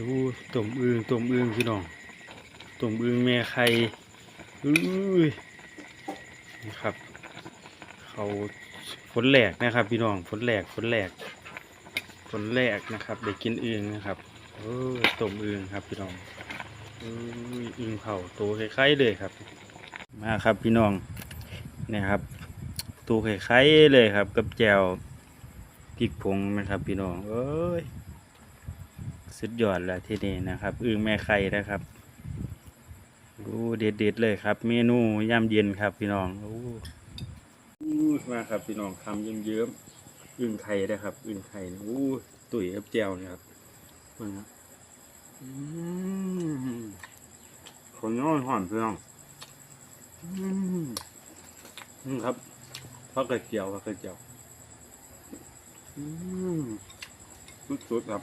ดูต้มอึงต้มอึงพี่น้องต้มอึงแม่ไข่อุ้ยนะครับ เขาฝนแหลกนะครับ พี่น้องฝนแหลกฝนแหลกฝนแหลกนะครับได้กินอึงนะครับเออต้มอึงครับ พี่น้องอุ้ยอึงเผาโตคล้ายๆเลยครับ มาครับพี่น้องนะครับตัวคล้ายๆเลยครับ กับแจวพริกผงนะครับ พี่น้องเอ้ย สุดยอดแล้วที่นี่นะครับ อึงแม่ไข่นะครับดูเด็ดๆเลยครับ เมนูย่ำเย็นครับพี่น้องโอ้มาครับพี่น้องคำเยิ้มๆอึงไข่นะครับ อึงไข่นะอู้ตุ๋ยกับแจวเนี่ยครับเบิ่งนะอืมคนน้อยห่อนพี่น้องอืมอืมครับพักกระเจียวพักกระเจียวอืมสุดๆครับ